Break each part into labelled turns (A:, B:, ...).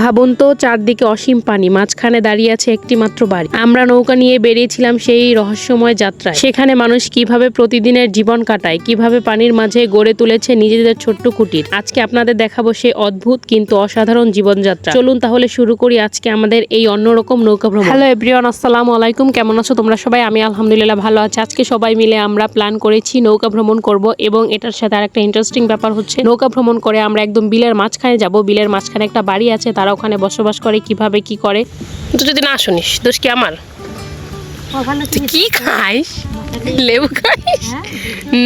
A: ভাবুন তো, চারদিকে অসীম পানি, মাঝখানে দাঁড়িয়ে আছে একটি মাত্র বাড়ি। আমরা নৌকা নিয়ে বেরিয়েছিলাম সেই রহস্যময় যাত্রায়। সেখানে মানুষ কীভাবে প্রতিদিনের জীবন কাটায়, কীভাবে পানির মাঝে গড়ে তুলেছে নিজেদের ছোট্ট কুটির। আজকে আপনাদের দেখাবো সেই অদ্ভুত কিন্তু অসাধারণ জীবনযাত্রা। চলুন তাহলে শুরু করি আজকে আমাদের এই অন্যরকম নৌকা ভ্রমণ। হ্যালো এভরিওয়ান, আসসালামু আলাইকুম। কেমন আছো তোমরা সবাই? আমি আলহামদুলিল্লাহ ভালো আছি। আজকে সবাই মিলে আমরা প্ল্যান করেছি নৌকা ভ্রমণ করব এবং এটার সাথে আরেকটা ইন্টারেস্টিং ব্যাপার হচ্ছে, নৌকা ভ্রমণ করে আমরা একদম বিলের মাঝখানে যাব। বিলের মাঝখানে একটা বাড়ি আছে, তারা ওখানে বসবাস করে কীভাবে কি করে। তুই যদি না শুনিস দোষ কি আমার? তুই কি খাইস? লেবু খাইস?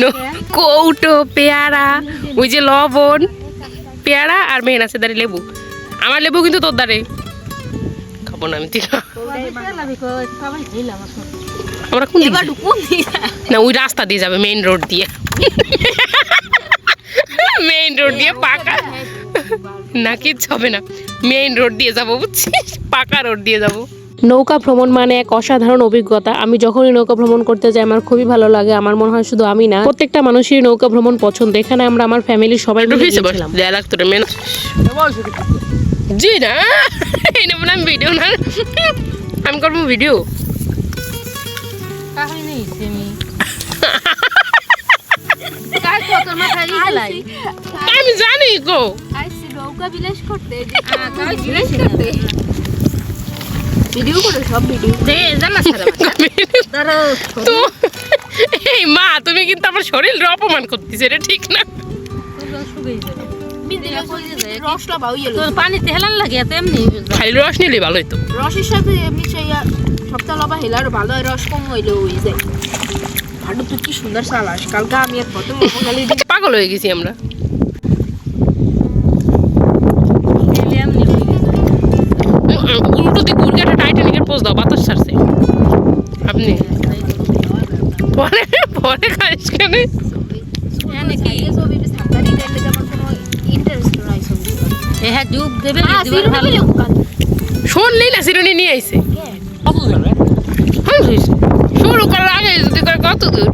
A: নো কৌটো পেয়ারা ওই যে লবণ পেয়ারা আর মেহেন আছে দাঁড়িয়ে লেবু। আমার লেবু কিন্তু তোর দাঁড়ে। খাব না আমি আমরা কোন দিকে? না ওই রাস্তা দিয়ে যাবে মেইন রোড দিয়ে। মেইন রোড দিয়ে পাকা। না কিচ্ছু হবে না। মেইন রোড দিয়ে যাব বুঝছিস? পাকা রোড দিয়ে যাব। নৌকা ভ্রমণ মানে এক অসাধারণ অভিজ্ঞতা। আমি যখনই নৌকা ভ্রমণ করতে যাই আমার খুবই ভালো লাগে। আমার মনে হয় শুধু আমি না প্রত্যেকটা মানুষেরই নৌকা ভ্রমণ পছন্দ। এখানে আমরা আমার ফ্যামিলির সবাই মিলে গিয়েছিলাম। জি না। এই নেব না ভিডিও না আমি করব ভিডিও আমি জানি গো।
B: ভিডিও করে সব ভিডিও
A: তো এই মা তুমি কিন্তু আমার শরীর অপমান করতেছে এটা ঠিক না।
B: ইয়েলো
C: পানিতে হেলান লাগে
A: খালি রস নিলে
B: রসের সাথে এমনি সেই সপ্তাহ লবা হেলার ভালো হয় রস কম হইলে যায়। ভালো তুই কি সুন্দর সালাস। কালকে আমি আর খালি
A: পাগল হয়ে গেছি আমরা। পোজ দাও বাতাস ছাড়ছে। আপনি? পরে পরে খাইস কেন?
C: হ্যাঁ
A: শুনলেই না সিরুনি নিয়ে আইছে। হ্যাঁ, শুরু করার আগে যদি করে কত দূর?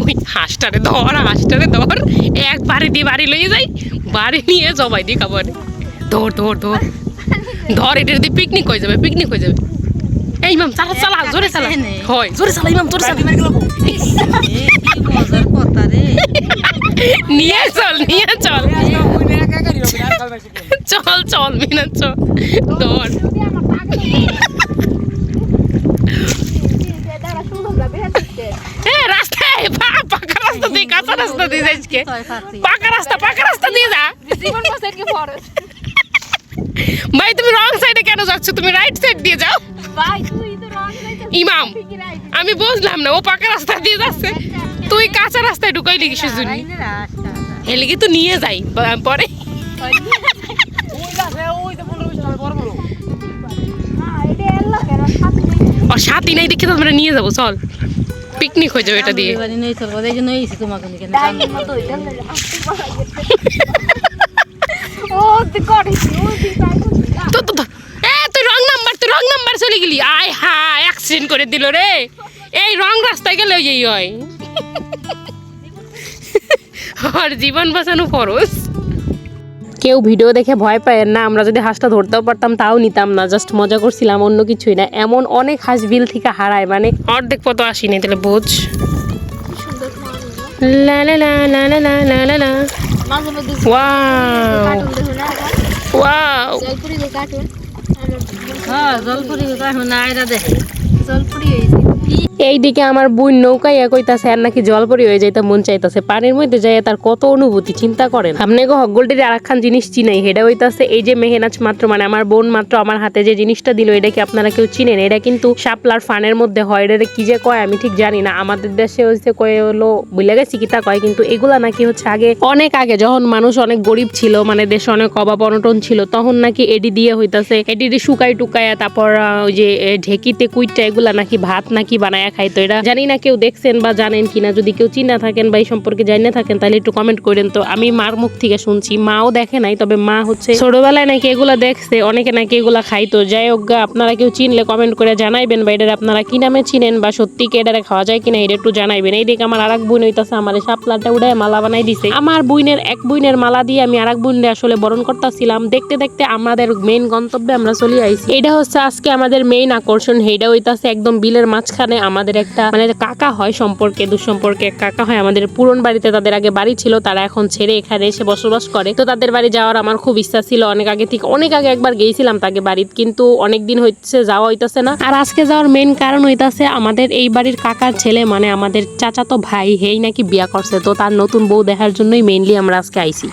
A: ওই হাঁসটারে ধর হাঁসটারে ধর। এক বাড়ি দিয়ে বাড়ি লইয়ে যাই বাড়ি নিয়ে জবাই দিয়ে খাবার ধর ধর ধর। ধর এটা যদি পিকনিক হয়ে যাবে পিকনিক হয়ে যাবে। এই ইমাম চালা চালা জোরে চালা হয় জোরে চালা ইমাম জোরে চালা নিয়ে চল নিয়ে চল চল চল মিনা চল রাস্তায় পাকা রাস্তা দিয়ে কাঁচা রাস্তা দিয়ে পাকা রাস্তা পাকা রাস্তা দিয়ে যা ভাই তুমি রং সাইডে কেন যাচ্ছ তুমি রাইট সাইড দিয়ে যাও ইমাম আমি বুঝলাম না ও পাকা রাস্তা দিয়ে যাচ্ছে। তুই কাঁচা রাস্তায় ঢুকাইলি কিসের জন্য এলিগে তো নিয়ে যাই পরে। ও সাথী নাই দেখে তো আমরা নিয়ে যাব চল। পিকনিক হয়ে যাবে এটা দিয়ে। তো তো তো- এ তুই রং নাম্বার তুই রং নাম্বার চলে গেলি? আয় হা অ্যাক্সিডেন্ট করে দিল রে। এই রং রাস্তায় গেলে এই হয়। আর জীবন বাঁচানো ফরজ। কেউ ভিডিও দেখে ভয় পায় না আমরা যদি হাঁসটা ধরতেও পারতাম তাও নিতাম না। জাস্ট মজা করছিলাম অন্য কিছুই না। এমন অনেক হাঁস বিল থেকে হারায় মানে অর্ধেক পত আসিনি তাহলে বোঝ। লা লা লা লা লা লা লা লা লা।
B: মাঝে মধ্যে
A: ওয়াও।
B: না
A: ওয়াও।
B: জলপুরি যে কার্টুন।
C: হ্যাঁ জলপুরি এখন আয়রা দেখে
B: জলপুরি হয়েছে
A: এইদিকে আমার বোন নৌকায় কইতাছে, আর নাকি জলপরি হয়ে যাইতে মন চাইতাছে। পানির মধ্যে যাই তার কত অনুভূতি, চিন্তা করেন। আপনি গো হকগোল্ডের আর একখান জিনিস চিনাই, হেডা হইতাছে, এই যে মেহেনাজ মাত্র মানে আমার বোন মাত্র আমার হাতে যে জিনিসটা দিল, এটা কি আপনারা কেউ চিনেন? এটা কিন্তু শাপলার ফানের মধ্যে হয়, এটা কি যে কয় আমি ঠিক জানি না। আমাদের দেশে হচ্ছে কয়ে হলো বুঝলে গেছি কি তা কয়, কিন্তু এগুলা নাকি হচ্ছে আগে, অনেক আগে যখন মানুষ অনেক গরিব ছিল মানে দেশে অনেক অভাব অনটন ছিল, তখন নাকি এডি দিয়ে হইতাছে, এডি শুকাই টুকায়া, তারপর ওই যে ঢেকিতে কুইটটা, এগুলা নাকি ভাত নাকি কি বানায় খাইতো? এটা জানি না কেউ দেখছেন বা জানেন কিনা, যদি কেউ চিনা থাকেন বা এই সম্পর্কে জানিয়ে থাকেন, তাহলে একটু কমেন্ট করেন তো। আমি মার মুখ থেকে শুনছি, মাও দেখে নাই, তবে মা হচ্ছে ছোটবেলায় নাকি এগুলা দেখছে, অনেকে নাকি এগুলা খাইতো। যাই হোক আপনারা কেউ চিনলে কমেন্ট করে জানাইবেন বা এটার আপনারা কি নামে চিনেন বা সত্যি কি এটারে খাওয়া যায় কিনা, এটা একটু জানাইবেন। এই দিকে আমার আরেক বোন হইতাছে, আমার এই শাপলাটা উড়ায় মালা বানাই দিছে। আমার বুইনের এক বুইনের মালা দিয়ে আমি আরেক বুইনে আসলে বরণ করতেছিলাম। দেখতে দেখতে আমাদের মেইন গন্তব্যে আমরা চলে আইছি। এটা হচ্ছে আজকে আমাদের মেইন আকর্ষণ। সেইটা হইতাছে একদম বিলের মাঝখানে। আমাদের একটা মানে কাকা হয় সম্পর্কে, দুঃসম্পর্কে কাকা হয়, আমাদের পুরন বাড়িতে তাদের আগে বাড়ি ছিল, তারা এখন ছেড়ে এখানে এসে বসবাস করে। তো তাদের বাড়ি যাওয়ার আমার খুব ইচ্ছা ছিল, অনেক আগে থেকে অনেক আগে একবার গেছিলাম তাকে বাড়িতে, কিন্তু অনেক দিন হইতেছে, যাওয়া হইতাছে না। আর আজকে যাওয়ার মেন কারণ হইতাছে আমাদের এই বাড়ির কাকার ছেলে মানে আমাদের চাচাতো ভাই, হেই নাকি বিয়া করছে, তো তার নতুন বউ দেখার জন্যই মেইনলি আমরা আজকে আইছি।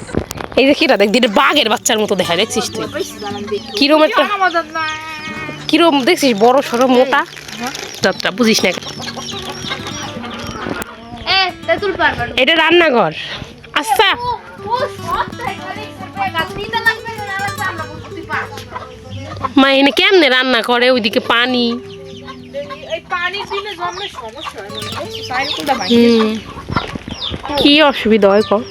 A: এই দেখ, দিনে বাঘের বাচ্চার মতো দেখা, দেখছিস তুই? কিরম একটা কিরম, দেখছিস বড় সড়ো মোটা? যাত্রা বুঝিস না
B: এ
A: এটা রান্নাঘর। আচ্ছা। মা এনে কেমনে রান্না করে? ওইদিকে পানি। কি অসুবিধা হয় কর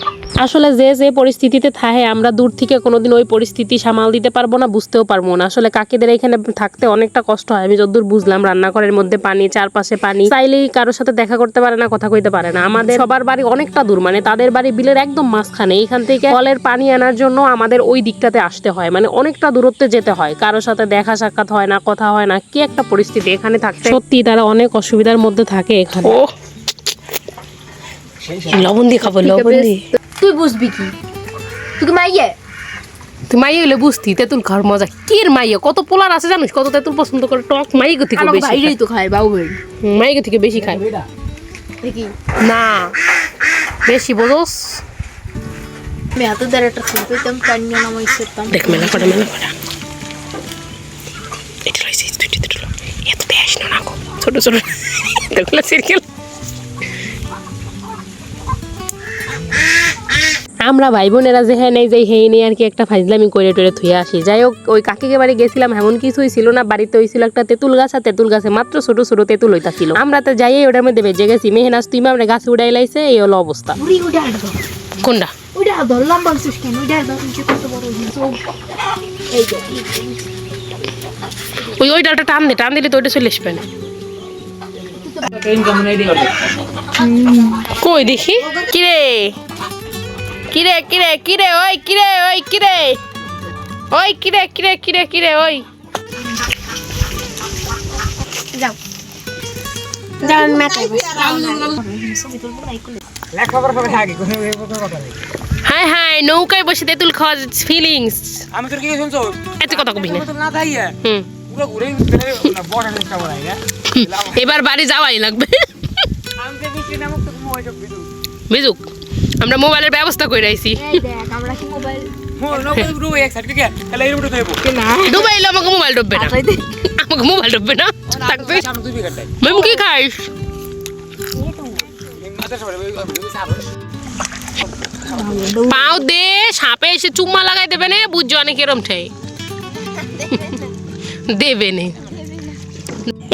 A: আসলে যে যে পরিস্থিতিতে থাকে আমরা দূর থেকে কোনোদিন ওই পরিস্থিতি সামাল দিতে পারব না বুঝতেও পারব না। আসলে কাকিদের এখানে থাকতে অনেকটা কষ্ট হয়। আমি যতদূর বুঝলাম রান্নাঘরের মধ্যে পানি চারপাশে পানি। চাইলেই কারোর সাথে দেখা করতে পারে না কথা কইতে পারে না। আমাদের সবার বাড়ি অনেকটা দূর মানে তাদের বাড়ি বিলের একদম মাঝখানে। এইখান থেকে কলের পানি আনার জন্য আমাদের ওই দিকটাতে আসতে হয় মানে অনেকটা দূরত্বে যেতে হয়। কারোর সাথে দেখা সাক্ষাৎ হয় না কথা হয় না কি একটা পরিস্থিতি এখানে থাকতে। সত্যি তারা অনেক অসুবিধার মধ্যে থাকে এখানে। লবণ দিয়ে খাব লবণ দিয়ে।
B: তুই বুঝবি কি? তুই কি মাইয়ে?
A: তুই মাই হইলে বুঝতি তেঁতুল খাওয়ার মজা কির মাইয়া? কত পোলার আছে জানিস? কত তেঁতুল পছন্দ করে টক মাই গো থেকে
B: আমার
A: বেশি
B: ভাইরাই তো খায় বাবু ভাই।
A: মাই গো থেকে বেশি খায়।
B: দেখি।
A: না। বেশি বোঝোস।
B: আমি এত দ্বারা একটা ফুল পেতাম পানি নামাই
A: দেখ মেলা মেলা এটা। এত দেশ না গো। ছোট ছোট। দেখলে আমরা ভাই বোনেরা যে হ্যাঁ নেই যে হেই নেই আর কি একটা ফাইজলামি করে টরে থুয়ে আসি। যাই হোক ওই কাকিকে বাড়ি গেছিলাম এমন কিছুই ছিল না। বাড়িতে হয়েছিল একটা তেঁতুল গাছ আর তেঁতুল গাছে মাত্র ছোট ছোট তেঁতুল হইতাছিল। আমরা তো যাই ওটার মধ্যে বেজে গেছি। মেহনাজ তুই আমরা গাছে উড়াই লাইছে এই হলো অবস্থা। কোনটা?
B: কেন? কত বড় যে
A: ওই ওই ডালটা টান দে টান দিলে তো ওইটা চলে আসবে না। কই দেখি? কিরে? কিরে কিরে কিরে ওই কিরে ওই কিরে। ওই কিরে কিরে কিরে কিরে ওই।
B: যাও।
A: হাই হাই নৌকায় বসে তেঁতুল খাওয়ার ফিলিংস
D: আমি তোর কি শুনছো?
A: এত কথা কবি না।
D: না তাইয়া
A: হুম। এবার বাড়ি যাওয়াই লাগবে। বিজুক আমরা মোবাইলের ব্যবস্থা করে
D: দেবো
B: না
A: দুবাইলে আমাকে মোবাইল ডুববে না। আমাকে মোবাইল ডুববে না। থাকবে। মেম কি খাইস? পাও দে সাপে এসে চুম্মা লাগাই দেবে না বুঝছ অনেক এরম ঠাই। দেবে নে।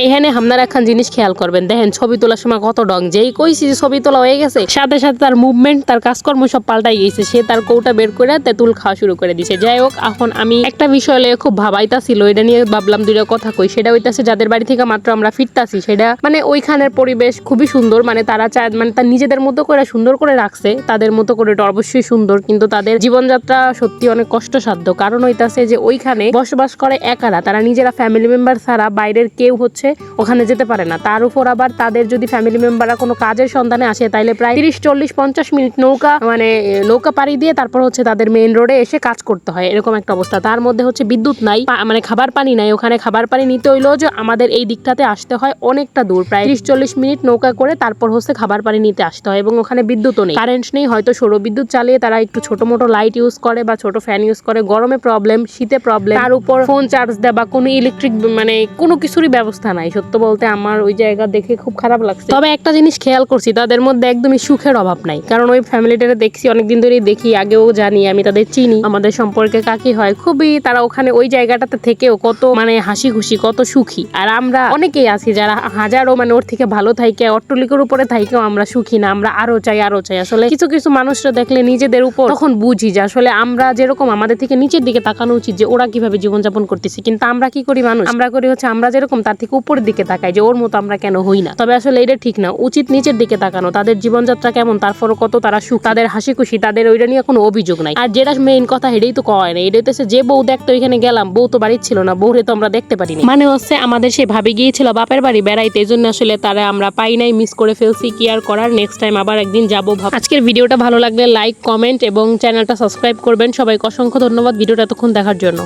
A: এখানে আপনারা একখান জিনিস খেয়াল করবেন। দেখেন ছবি তোলার সময় কত ডং। যেই কইছি যে ছবি তোলা হয়ে গেছে, সাথে সাথে তার মুভমেন্ট তার কাজকর্ম সব পাল্টাই গেছে। সে তার কৌটা বের করে তেঁতুল খাওয়া শুরু করে দিছে। যাই হোক, এখন আমি একটা বিষয় লয়ে খুব ভাবাইতা ছিল এটা নিয়ে ভাবলাম দুইটা কথা কই। সেটা হইতাছে, যাদের বাড়ি থেকে মাত্র আমরা ফিরতাছি, সেটা মানে ওইখানের পরিবেশ খুবই সুন্দর। মানে তারা চায় মানে তার নিজেদের মতো করে সুন্দর করে রাখছে। তাদের মতো করে এটা অবশ্যই সুন্দর, কিন্তু তাদের জীবনযাত্রা সত্যি অনেক কষ্টসাধ্য। কারণ হইতাছে যে ওইখানে বসবাস করে একারা। তারা নিজেরা ফ্যামিলি মেম্বার ছাড়া বাইরের কেউ হচ্ছে ওখানে যেতে পারে না। তার উপর আবার তাদের যদি ফ্যামিলি মেম্বাররা কোনো কাজের সন্ধানে আসে, তাইলে প্রায় তিরিশ, চল্লিশ, পঞ্চাশ মিনিট নৌকা মানে নৌকা পাড়ি দিয়ে তারপর হচ্ছে তাদের মেইন রোডে এসে কাজ করতে হয়, এরকম একটা অবস্থা। তার মধ্যে হচ্ছে বিদ্যুৎ নাই মানে খাবার পানি নাই। ওখানে খাবার পানি নিতে হইলেও যে আমাদের এই দিকটাতে আসতে হয় অনেকটা দূর, প্রায় তিরিশ, চল্লিশ মিনিট নৌকা করে তারপর হচ্ছে খাবার পানি নিতে আসতে হয় এবং ওখানে বিদ্যুৎও নেই। কারেন্ট নেই, হয়তো সৌর বিদ্যুৎ চালিয়ে তারা একটু ছোট মোটো লাইট ইউজ করে বা ছোট ফ্যান ইউজ করে, গরমে প্রবলেম শীতে প্রবলেম তার উপর ফোন চার্জ দেয় বা কোনো ইলেকট্রিক মানে কোনো কিছুরই ব্যবস্থা নাই। সত্য বলতে আমার ওই জায়গা দেখে খুব খারাপ লাগছে। তবে একটা জিনিস খেয়াল করছি, তাদের মধ্যে একদমই সুখের অভাব নাই। কারণ ওই ফ্যামিলিটারে দেখছি, অনেকদিন ধরেই দেখি, আগেও জানি, আমি তাদের চিনি। আমাদের সম্পর্কে কাকি হয়, খুবই তারা ওখানে ওই জায়গাটাতে থেকেও কত মানে হাসি খুশি কত সুখী। আর আমরা অনেকেই আছি যারা হাজারো মানে ওর থেকে ভালো থাইকে অট্টলিকের উপরে থাইকেও আমরা সুখী না, আমরা আরও চাই আরও চাই। আসলে কিছু কিছু মানুষরা দেখলে নিজেদের উপর তখন বুঝি যে আসলে আমরা যেরকম আমাদের থেকে নিচের দিকে তাকানো উচিত যে ওরা কীভাবে জীবনযাপন করতেছে। কিন্তু আমরা কি করি মানুষ? আমরা করি হচ্ছে আমরা যেরকম তার থেকে উপরের দিকে তাকাই যে ওর মতো আমরা কেন হই না। তবে আসলে এটা ঠিক না। উচিত নিচের দিকে তাকানো। তাদের জীবনযাত্রা কেমন, তারপরও কত তারা সুখ, তাদের হাসি খুশি তাদের ওইটা নিয়ে কোনো অভিযোগ নাই। আর যেটা মেইন কথা, এটাই তো কয় না এটা হচ্ছে যে বউ দেখতো এখানে গেলাম, বউ তো বাড়ির ছিল না, বউরে তো আমরা দেখতে পারিনি। মানে হচ্ছে, আমাদের সে ভাবি গিয়েছিল বাপের বাড়ি বেড়াইতে এই জন্য আসলে তারা আমরা পাই নাই মিস করে ফেলছি, কি আর করার? নেক্সট টাইম আবার একদিন যাব আজকের ভিডিওটা ভালো লাগলে লাইক কমেন্ট এবং চ্যানেলটা সাবস্ক্রাইব করবেন। সবাইকে অসংখ্য ধন্যবাদ ভিডিওটা এতক্ষণ দেখার জন্য।